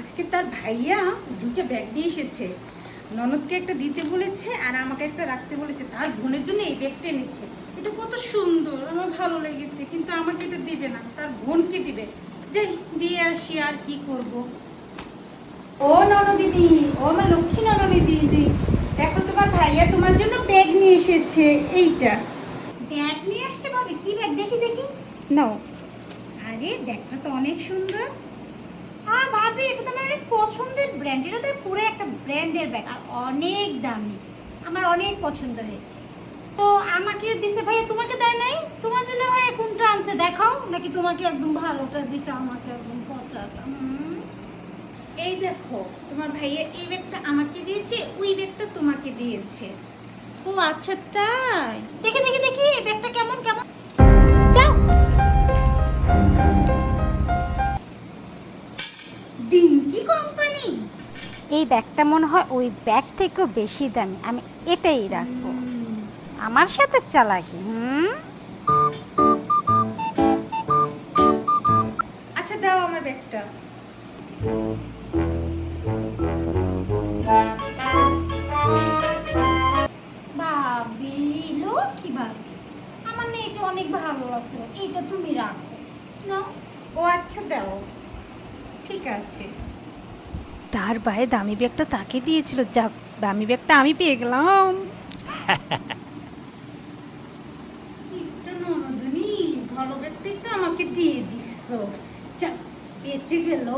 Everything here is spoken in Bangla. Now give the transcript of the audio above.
আজকে তার ভাইয়া দুটো ব্যাগ নিয়ে এসেছে। ননদকে একটা দিতে বলেছে আর আমাকে একটা রাখতে বলেছে। তার বোনের জন্য এই ব্যাগটা এনেছে। এটা কত সুন্দর আমার ভালো লেগেছে কিন্তু আমাকে এটা দিবে না। তার বোনকে দিবে। যাই দিয়ে আসি আর কি করব। ও ননদিদি ও আমার লক্ষ্মী ননদিদি দেখো তোমার ভাইয়া তোমার জন্য ব্যাগ নিয়ে এসেছে এইটা। ব্যাগ নিয়ে আসছে ভাবি? কি ব্যাগ দেখি দেখি। নাও। আরে ব্যাগটা তো অনেক সুন্দর। আর ভাবি এটা তো আমার অনেক পছন্দের ব্র্যান্ড এটা তো পুরো একটা ব্র্যান্ডের ব্যাগ আর অনেক দামি। আমার অনেক পছন্দ হয়েছে। তো আমাকে দিছে ভাইয়া তোমাকে দেয় নাই? তোমার জন্য ভাইয়া কোনটা আনছে দেখাও? নাকি তোমাকে একদম ভালোটা দিছে আমাকে একদম পচাটা? এই দেখো তোমার ভাইয়া এই ব্যাগটা আমাকে দিয়েছে ওই ব্যাগটা তোমাকে দিয়েছে। ও আচ্ছা তাই? দেখে দেখে দেখি এই ব্যাগটা ডিঙ্কি কোম্পানি? এই ব্যাগটা মনে হয় ওই ব্যাগ থেকেও বেশি দামি। আমি এটাই রাখব। আমার সাথে চালাকি হুম? আচ্ছা দাও আমার ব্যাগটা। ভাবি লক্ষ্মী ভাবি আমার না এটা অনেক ভালো লাগছে। এইটা তুমি রাখো। নাও। ও আচ্ছা দাও। ঠিক আছে। তার ভাই দামি ব্যাগটা তাকে দিয়েছিল। যাক দামি ব্যাগটা আমি পেয়ে গেলাম। ভালো ব্যাগটাই তো আমাকে দিয়ে দিচ্ছ। যা বেঁচে গেল।